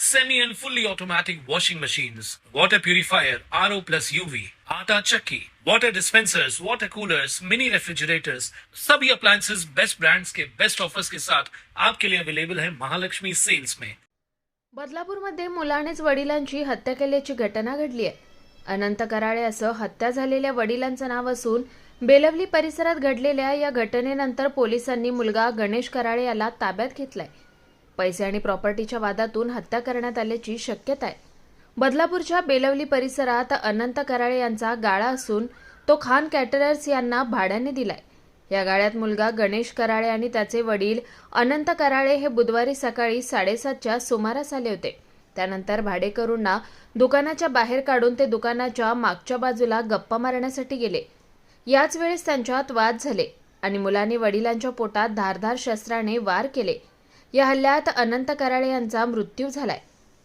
semi and fully automatic washing machines, water purifier, RO plus UV, आटा चक्की, water dispensers, water coolers, mini refrigerators, सभी appliances best brands के best offers के साथ आपके लिए अवेलेबल है महालक्ष्मी सेल्स में। बदलापूरमध्ये मुलानेच वडिलांची हत्या केल्याची घटना घडली आहे. अनंत कराळे असं हत्या झालेल्या वडिलांचं नाव असून बेलवली परिसरात घडलेल्या या घटनेनंतर पोलिसांनी मुलगा गणेश कराळे याला ताब्यात घेतलाय. पैसे आणि प्रॉपर्टीच्या वादातून हत्या करण्यात आल्याची शक्यता आहे बदलापूरच्या बेलवली परिसरात अनंत कराळे यांचा गाळा असून तो खान कॅटरर्स यांना भाड्याने दिलाय. या गाळ्यात मुलगा गणेश कराळे आणि त्याचे वडील अनंत कराळे हे बुधवारी सकाळी साडेसातच्या सुमारास आले होते. त्यानंतर भाडेकरूंना दुकानाच्या बाहेर काढून ते दुकानाच्या मागच्या बाजूला गप्पा मारण्यासाठी गेले. याच वेळेस त्यांच्यात वाद झाले आणि मुलाने वडिलांच्या पोटात धारधार शस्त्राने वार केले. या हल्ल्यात अनंत कराळे यांचा मृत्यू झालाय.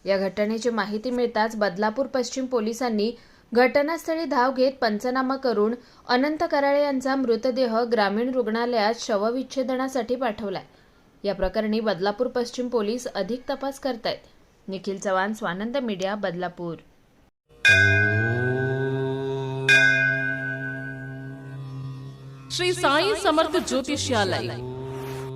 या घटनेची माहिती मिळताच बदलापूर पश्चिम पोलिसांनी घटनास्थळी धाव घेत पंचनामा करून अनंत कराळे यांचा मृतदेह ग्रामीण रुग्णालयात शवविच्छेदनासाठी पाठवलाय. या प्रकरणी बदलापूर पश्चिम पोलीस अधिक तपास करतायत. Nikhil Chavan Swanand media Badlapur. Shri Sai Samarth Jyotishalaya.